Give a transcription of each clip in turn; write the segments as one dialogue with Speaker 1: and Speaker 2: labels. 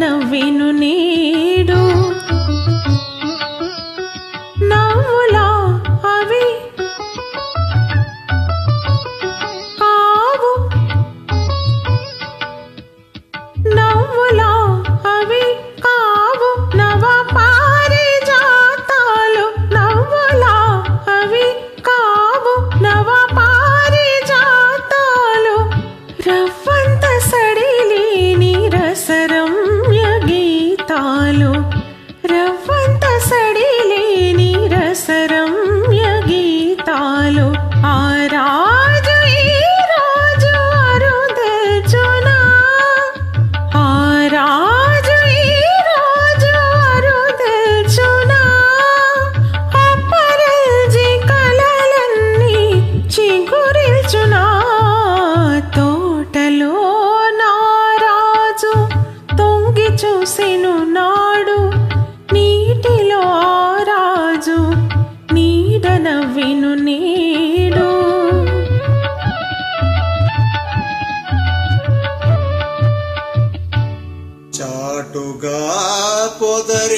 Speaker 1: não vi no ninho. రసరమ్య గీతాలు ఆ రాజు ఈ రాజు అరుదెచునా ఆ రాజు ఈ రాజు అరుదెచునా అపరజి కలలన్నీ చిగురిల్చునా? తోటలో నారాజు తొంగి చూసెను నాడు నీటిలో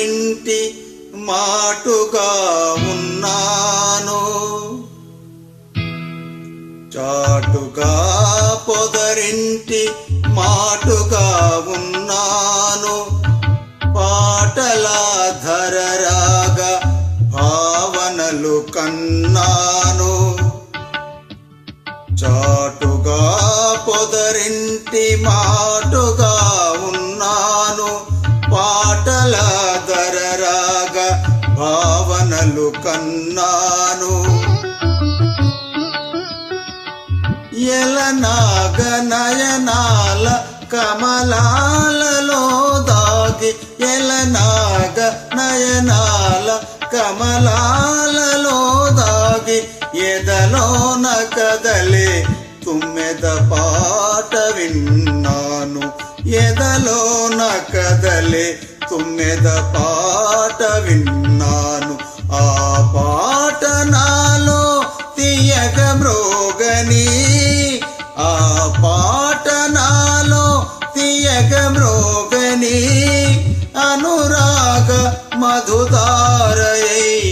Speaker 2: ఇంటి మాటుగా ఉన్నాను. చాటుగా పొదరింటి మాటుగా ఉన్నాను. పాటల ధరరాగా భావనలు కన్నాను. చాటుగా పొదరింటి మాటుగా ఉన్నాను. పాటల భావనలు కన్నాను. ఎలనాగ నయనాల కమలాలలో దాగి ఎలనాగ నయనాల కమలాలలో దాగి ఎదలోన కదలే తుమ్మెద పాట విన్నాను. ఎదలోన కదలే తుమ్మెద పాట విన్నాను. ఆ పాట నాలో తీయక మ్రోగని. ఆ పాట నాలో తీయక మ్రోగని. అనురాగ మధుదారయై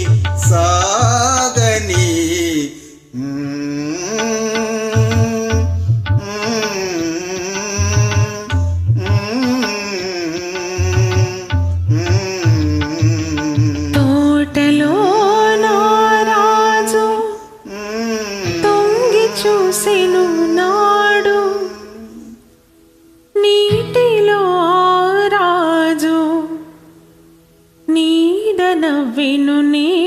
Speaker 1: రాజు నీడ నవ్వెను నే